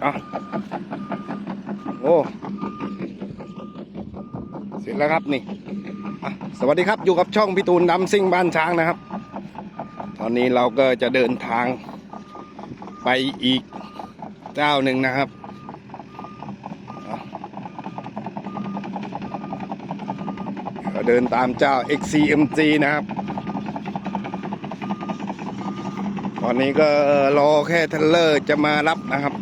เอาโอ้เสร็จแล้วครับนี่สวัสดีครับอยู่กับช่องพี่ตูนดำซิ่งบ้านช้างนะครับ ตอนนี้เราก็จะเดินทางไปอีกเจ้าหนึ่งนะครับเอาก็เดินตามเจ้า XCMG นะครับ ตอนนี้ก็รอแค่เทเลอร์จะมารับนะครับ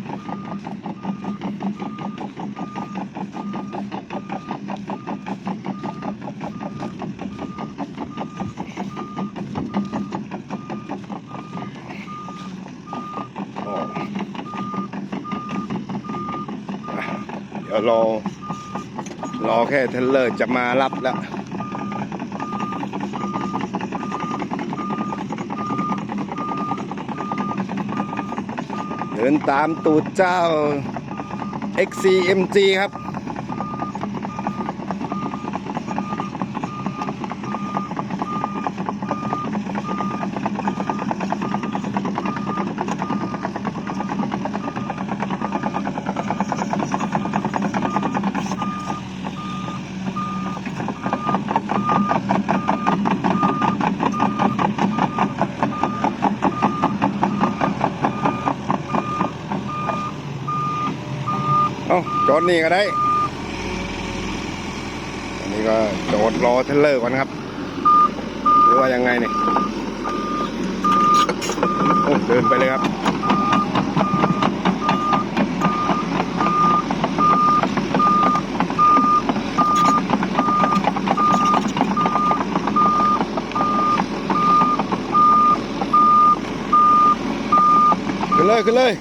โอ้อะเดี๋ยว รอ รอแค่เทเลอร์จะมารับแล้วเดินตามตูดเจ้า XCMG ครับ เอาจอดนี่ก็ได้ อันนี้ก็จอดรอเทเลอร์ก่อนครับ หรือว่ายังไงเนี่ยเดินไปเลยครับขึ้นเลยขึ้นเลย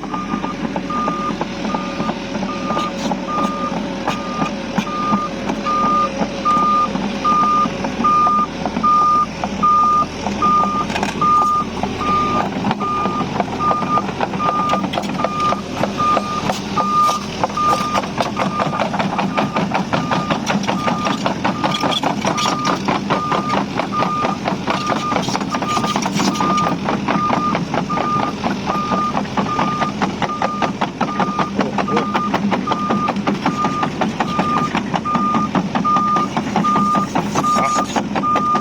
ครับ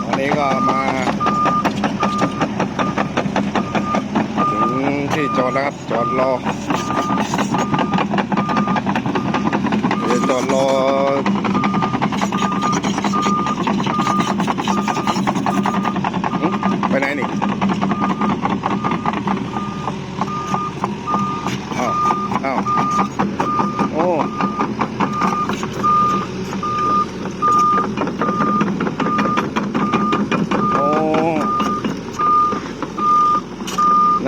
วันนี้ก็มา ถึง ที่จอดแล้วครับ จอดรอเดี๋ยวจอดรอไปไหนนี่อ้าวอ้าวโอ้ โอ้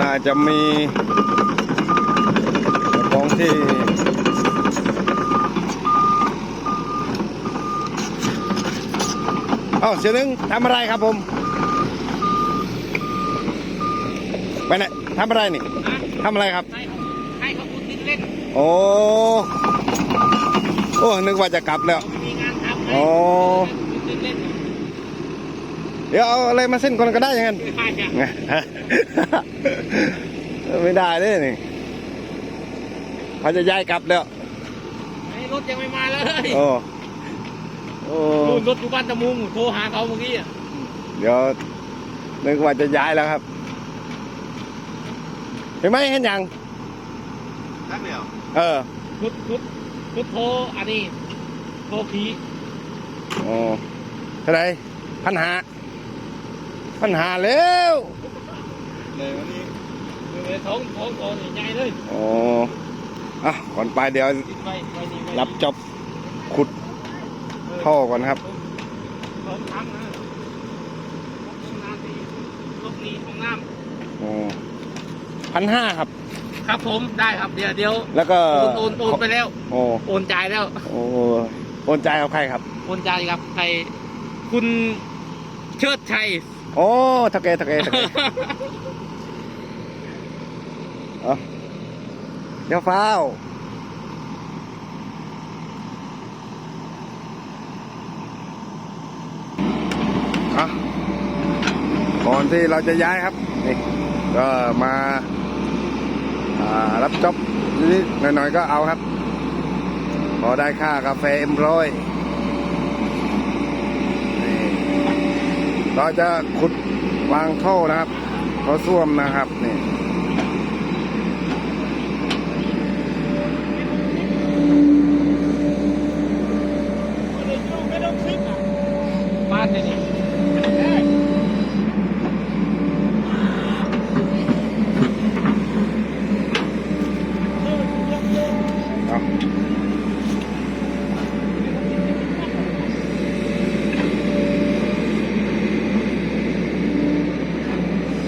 น่าจะ มีเจ้าของที่เอ้าเสียหนึ่งทำอะไรครับผมไปไหนทำอะไรนี่ทำอะไรครับให้เขาให้เขาพูดที่เล่นโอ้โอ้นึกว่าจะกลับแล้วเขาไม่มีงานทำโอ้พูดที่เล่นเดี๋ยวเอาอะไรมาเส้นก่อนก็ได้อยังงั้นไม่ได้จ้ะไงไม่ได้เลยนี่เขาจะย้ายกลับแล้วไอ้รถยังไม่มาเลยโอ้โอ้นู่นรถอยู่บ้านตะมุงโทรหาเขาเมื่อกี้อะเดี๋ยวนึกว่าจะย้ายแล้วครับเห็นไหมเห็นยังนักเดียวเออพุทธพุทธพุทธโทรอันนี้โทรผีโอ้เท่าไหรพันหา พันหาแล้วเลยวันนี้เลยท้องท้องท้องใหญ่ๆเลยโอ้อะก่อนไปเดี๋ยวติดไว้ไว้นี่ไว้รับจอบขุดท่อก่อนครับท้องทั้งนะห้องน้ำที่รถนี้ห้องน้โอ้พันห้าครับำครับผมได้ครับเดี๋ยวเดี๋ยว แล้วก็โอนโอนโอนไปแล้วโอ้โอนจ่ายแล้ว โอ้โอนใจายกับใครครับ โอนจ่ายครับใครคุณเชิดชัย โอ้ทะเกทะเกทะเกเอาเดี๋ยวฟ้าวอะก่อนที่เราจะย้ายครับ นี่ก็มาอ่ารับจ็อบนิดๆหน่อยๆก็เอาครับ พอได้ค่ากาแฟเอ็มร้อย เราจะขุดวางท่อนะครับท่อส้วมนะครับนี่บ้านเนี่อา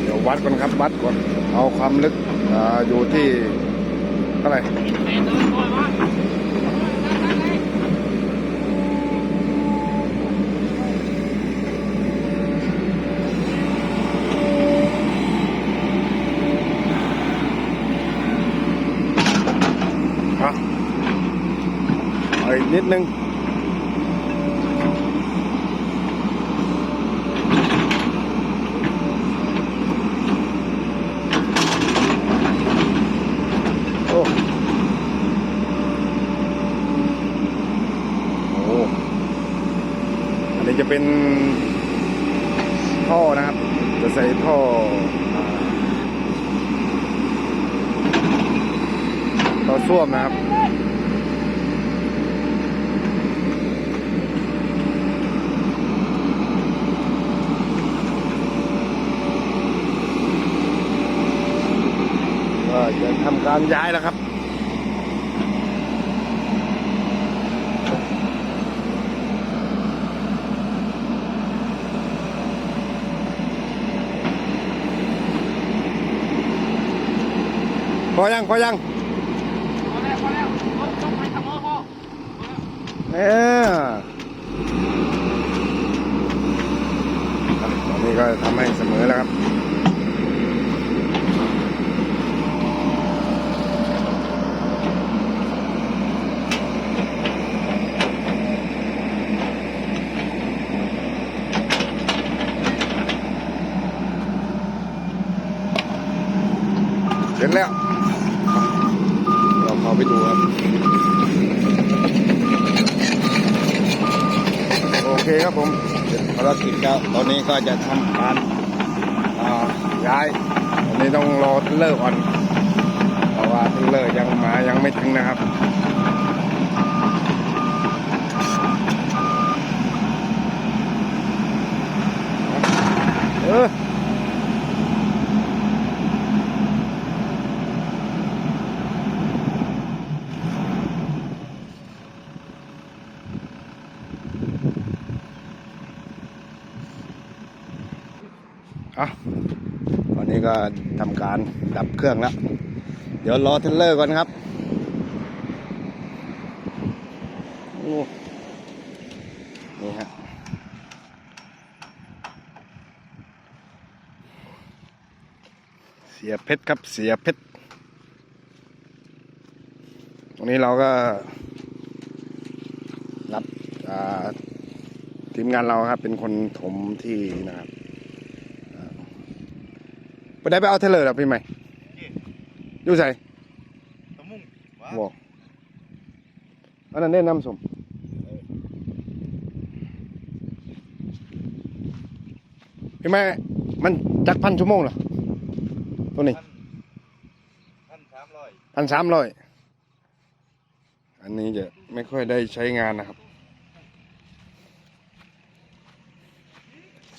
เดี๋ยว วัดก่อนครับวัดก่อนเอาความลึกออยู่ที่เท่าไหร่อะเอาอีกนิดนึง นนี้จะเป็นท่อนะครับ จะใส่ท่ออ่าท่อส้วมนะครับ ก็จะทำการย้ายแล้วครับ พอยังพอยังพอแล้วพอแล้วต้องไปทำพ่อพ่อเออตอนนี้ก็ทำให้เสมอแล้วครับ เสร็จแล้ว เราเข้าไปดูครับ โอ เคครับผมภารกิจก็ตอนนี้ก็จะทำการย้ายตอนนี้ต้องรอเทรลเลอร์ก่อนเพราะว่าเทรลเลอร์ยังมายังไม่ถึงนะครับ เออ เอาตอนนี้ก็ทำการดับเครื่องแล้ว เดี๋ยวรอเทเลอร์ก่อนครับนี่ฮะเสียเพชรครับเสียเพชรตรงนี้เราก็รับทีมงานเราครับเป็นคนถมที่นะครับ ไปได้ไปเอาเทเลอร์หรอพี่ใหม่อยู่ใส่ตะมุ่งว้าบอกอันนั้นแนะนำสมพี่ใหม่มันจักพันชั่วโมงเหรอตัวนี้พันพันสามร้อยพันสามร้อยอันนี้จะไม่ค่อยได้ใช้งานนะครับ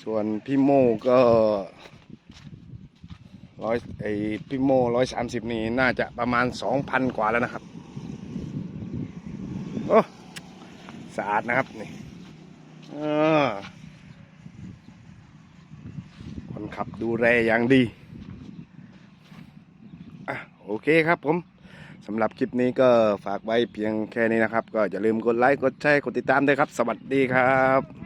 ส่วนพี่โมก็ ร้อยไอพี่โมร้อยสามสิบนี่น่าจะประมาณสองพันกว่าแล้วนะครับโอ้สะอาดนะครับนี่คนขับดูแลอย่างดีอะโอเคครับผมสำหรับคลิปนี้ก็ฝากไว้เพียงแค่นี้นะครับ ก็อย่าลืมกดไลค์ กดแชร์ กดติดตามด้วยครับ สวัสดีครับ